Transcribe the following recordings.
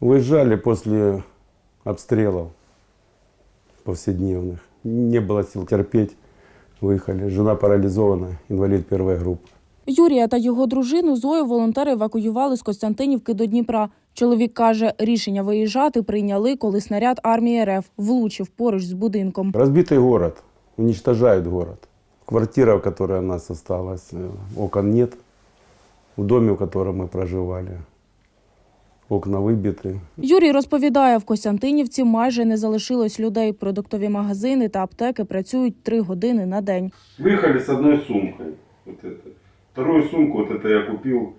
Уезжали после обстрелов повседневных. Не было сил терпеть. Выехали. Жена парализована, инвалид первой группы. Юрія та його дружину Зою волонтери евакуювали з Костянтинівки до Дніпра. Чоловік каже, рішення виїжджати прийняли, коли снаряд армії РФ влучив поруч з будинком. Разбитый город. Уничтожают город. Квартира, в которой у нас осталась, э, окон нет. В доме, в котором мы проживали, окна выбиты. Юрій розповідає, в Костянтинівці майже не залишилось людей. Продуктові магазини та аптеки працюють три години на день. Выехали с одной сумкой. Вот это. Вторую сумку, вот это я купил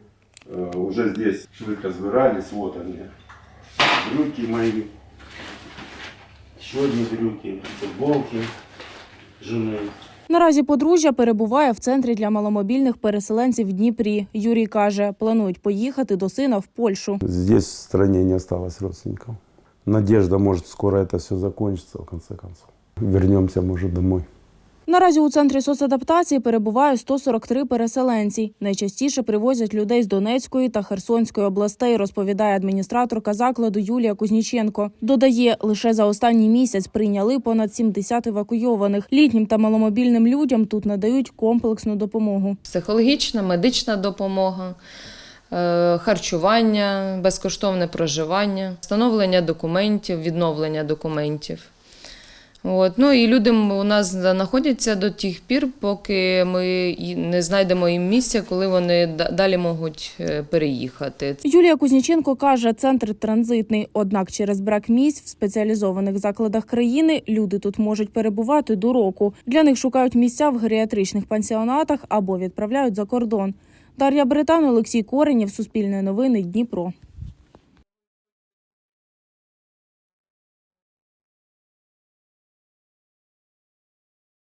э, уже здесь. Швык разбирались, вот они. Брюки мои. Еще одни брюки, футболки жены. Наразі подружжя перебуває в центрі для маломобільних переселенців в Дніпрі. Юрій каже, планують поїхати до сина в Польщу. Здесь в стране не осталось родственников. Надежда, может, скоро это все закончится, в конце концов. Вернемся, может, домой. Наразі у центрі соцадаптації перебуває 143 переселенці. Найчастіше привозять людей з Донецької та Херсонської областей, розповідає адміністраторка закладу Юлія Кузніченко. Додає, лише за останній місяць прийняли понад 70 евакуйованих. Літнім та маломобільним людям тут надають комплексну допомогу. психологічна, медична допомога, е, харчування, безкоштовне проживання, встановлення документів, відновлення документів. От. Ну і люди у нас знаходяться до тих пір, поки ми не знайдемо їм місця, коли вони далі можуть е, переїхати. Юлія Кузніченко каже, центр транзитний. Однак через брак місць в спеціалізованих закладах країни люди тут можуть перебувати до року. Для них шукають місця в геріатричних пансіонатах або відправляють за кордон. Дар'я Британ, Олексій Коренєв, Суспільне новини, Дніпро.